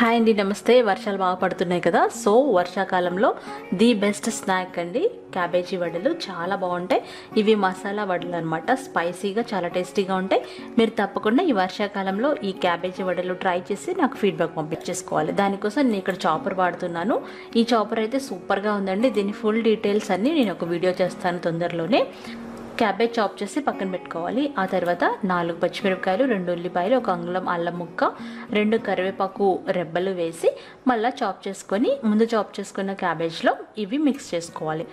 Hi అండి నమస్తే. వర్షాలు బాగా పడుతున్నాయి కదా. సో వర్షాకాలంలో ది బెస్ట్ స్నాక్ అండి క్యాబేజీ వడలు. చాలా బాగుంటాయి. ఇవి మసాలా వడలు అనమాట స్పైసీగా చాలా టేస్టీగా ఉంటాయి. మీరు తప్పకుండా ఈ వర్షాకాలంలో ఈ క్యాబేజీ వడలు ట్రై చేసి నాకు ఫీడ్బ్యాక్ పంపించేసుకోవాలి. దానికోసం నేను ఇక్కడ చాపర్ వాడుతున్నాను. ఈ చాపర్ అయితే సూపర్గా ఉందండి. దీని ఫుల్ డీటెయిల్స్ అన్నీ నేను ఒక వీడియో చేస్తాను తొందరలోనే. క్యాబేజ్ చాప్ చేసి పక్కన పెట్టుకోవాలి. ఆ తర్వాత నాలుగు పచ్చిమిరపకాయలు రెండు ఉల్లిపాయలు ఒక అంగుళం అల్లం ముక్క రెండు కరివేపాకు రెబ్బలు వేసి మళ్ళీ చాప్ చేసుకొని ముందు చాప్ చేసుకున్న క్యాబేజ్లో ఇవి మిక్స్ చేసుకోవాలి.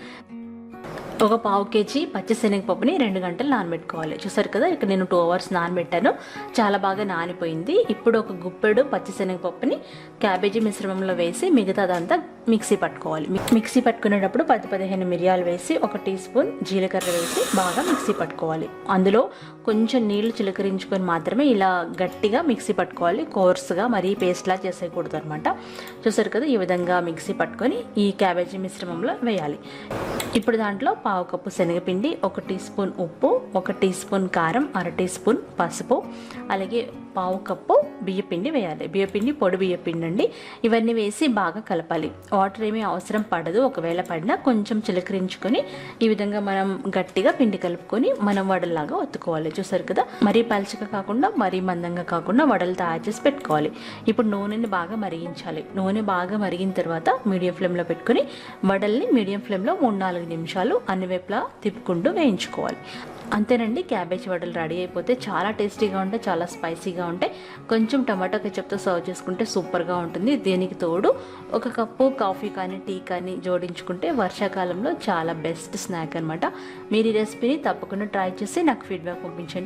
ఒక పావు కేజీ పచ్చిశనగపప్పుని రెండు గంటలు నానబెట్టుకోవాలి. చూసారు కదా ఇక్కడ నేను టూ అవర్స్ నానబెట్టాను. చాలా బాగా నానిపోయింది. ఇప్పుడు ఒక గుప్పెడు పచ్చిశనగపప్పుని క్యాబేజీ మిశ్రమంలో వేసి మిగతాదంతా మిక్సీ పట్టుకోవాలి. మిక్సీ పట్టుకునేటప్పుడు పది పదిహేను మిరియాలు వేసి ఒక టీ స్పూన్ జీలకర్ర వేసి బాగా మిక్సీ పట్టుకోవాలి. అందులో కొంచెం నీళ్ళు చిలకరించుకొని మాత్రమే ఇలా గట్టిగా మిక్సీ పట్టుకోవాలి. కోర్స్గా మరీ పేస్ట్లా చేసేయకూడదు అనమాట చూసారు కదా ఈ విధంగా మిక్సీ పట్టుకొని ఈ క్యాబేజీ మిశ్రమంలో వేయాలి. ఇప్పుడు దాంట్లో పావు కప్పు శనగపిండి ఒక టీ స్పూన్ ఉప్పు ఒక టీ స్పూన్ కారం అర టీ స్పూన్ పసుపు అలాగే పావు కప్పు బియ్యపిండి వేయాలి. బియ్యపిండి పొడి బియ్యపిండి అండి ఇవన్నీ వేసి బాగా కలపాలి. వాటర్ ఏమీ అవసరం పడదు. ఒకవేళ పడినా కొంచెం చిలకరించుకొని ఈ విధంగా మనం గట్టిగా పిండి కలుపుకొని మనం వడల్లాగా ఒత్తుకోవాలి. చూసారు కదా? మరీ పలచగా కాకుండా మరీ మందంగా కాకుండా వడలు తయారు చేసి పెట్టుకోవాలి. ఇప్పుడు నూనెని బాగా మరిగించాలి. నూనె బాగా మరిగిన తర్వాత మీడియం ఫ్లేమ్లో పెట్టుకొని వడల్ని మీడియం ఫ్లేమ్లో మూడు నాలుగు నిమిషాలు అన్ని వైపులా తిప్పుకుంటూ వేయించుకోవాలి. అంతేనండి క్యాబేజ్ వడలు రెడీ అయిపోతే చాలా టేస్టీగా ఉంటాయి చాలా స్పైసీగా ఉంటాయి. కొంచెం టమాటో కెచప్తో సర్వ్ చేసుకుంటే సూపర్గా ఉంటుంది. దీనికి తోడు ఒక కప్పు కాఫీ కానీ టీ కానీ జోడించుకుంటే వర్షాకాలంలో చాలా బెస్ట్ స్నాక్ అనమాట మీరు ఈ రెసిపీని తప్పకుండా ట్రై చేసి నాకు ఫీడ్బ్యాక్ పంపించండి.